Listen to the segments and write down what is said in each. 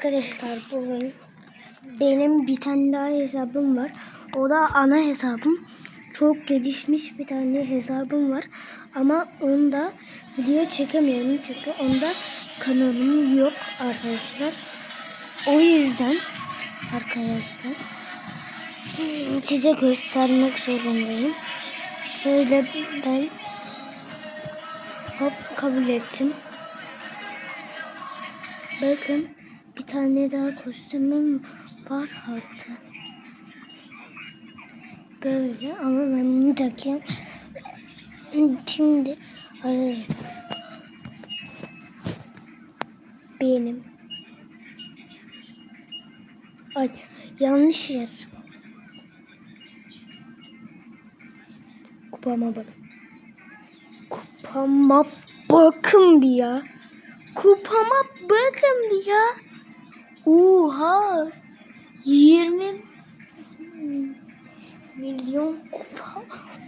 Arkadaşlar bugün benim bir tane daha hesabım var. O da ana hesabım. Çok gelişmiş bir tane hesabım var. Ama onda video çekemiyorum. Çünkü onda kanalım yok arkadaşlar. O yüzden arkadaşlar size göstermek zorundayım. Şöyle ben hop kabul ettim. Bakın bir tane daha kostümüm var hatta. Böyle ama ben bunu takayım. Şimdi arkadaşlar benim Ay yanlış yer. Kupama bak. Kupama bakın bir ya. Kupama bakın bir ya. Oha. 20 milyon kupa.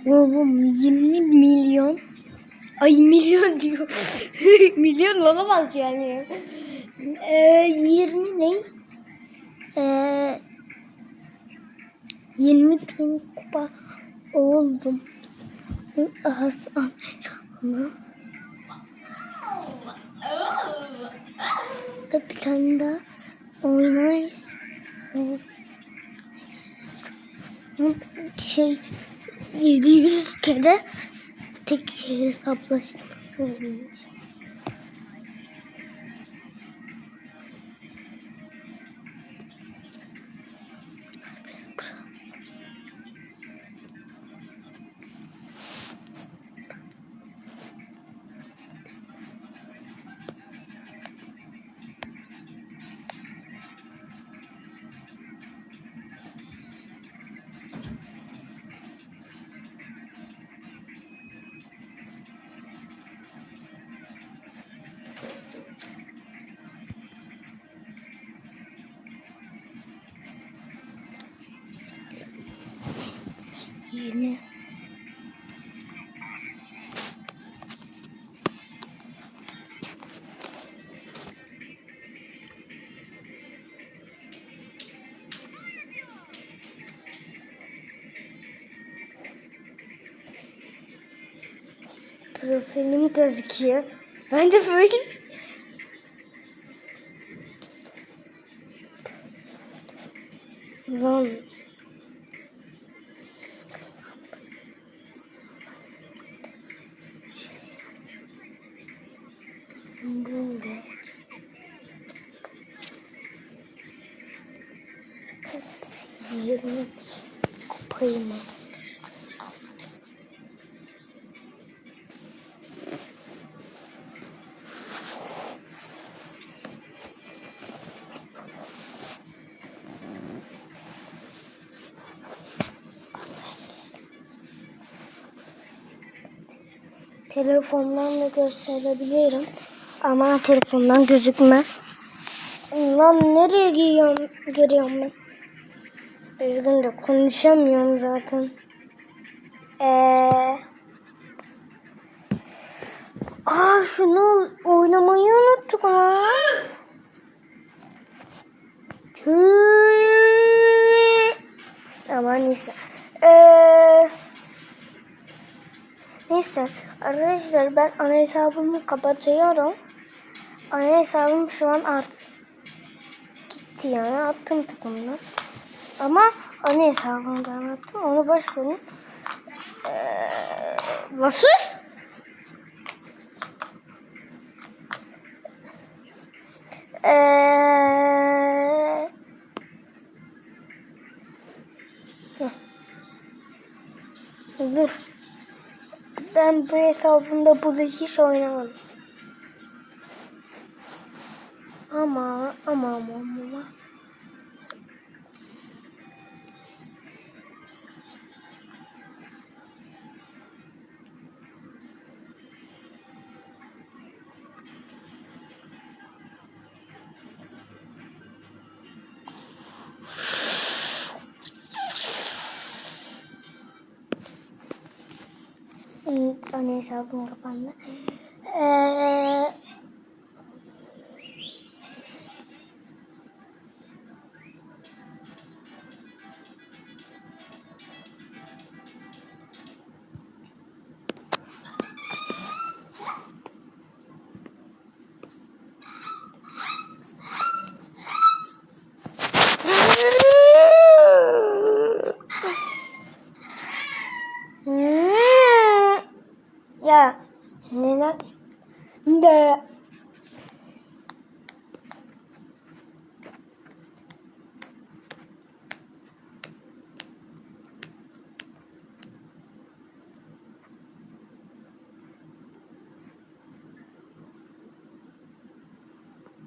Oğlum 20 milyon. Ay milyon diyor. milyon olamaz yani. Ee, 20 ne? Ee, 20 bin kupa oldum. Hasan da bir tane daha oynar. Şey 700 kere tek hesaplaşma yeni Profilim gözüküyor. Ben de böyle Lan 20 kupayı mı? Telefondan da gösterebilirim. Ama telefondan gözükmez. Lan nereye giriyorum, giriyorum ben? Üzgün de konuşamıyorum zaten. Ee, aa şunu oynamayı unuttuk ha. Ama neyse. Ee, neyse arkadaşlar ben ana hesabımı kapatıyorum. Ana hesabım şu an art gitti yani attım takımdan. Ama ana hesabımdan attım. Onu boş verin. Ee, nasıl? Ee. Dur. Ben bu hesabımda bunu hiç oynamadım. Ama ama ama ama. Ana hesabım kapandı. Ee, Ya neden? De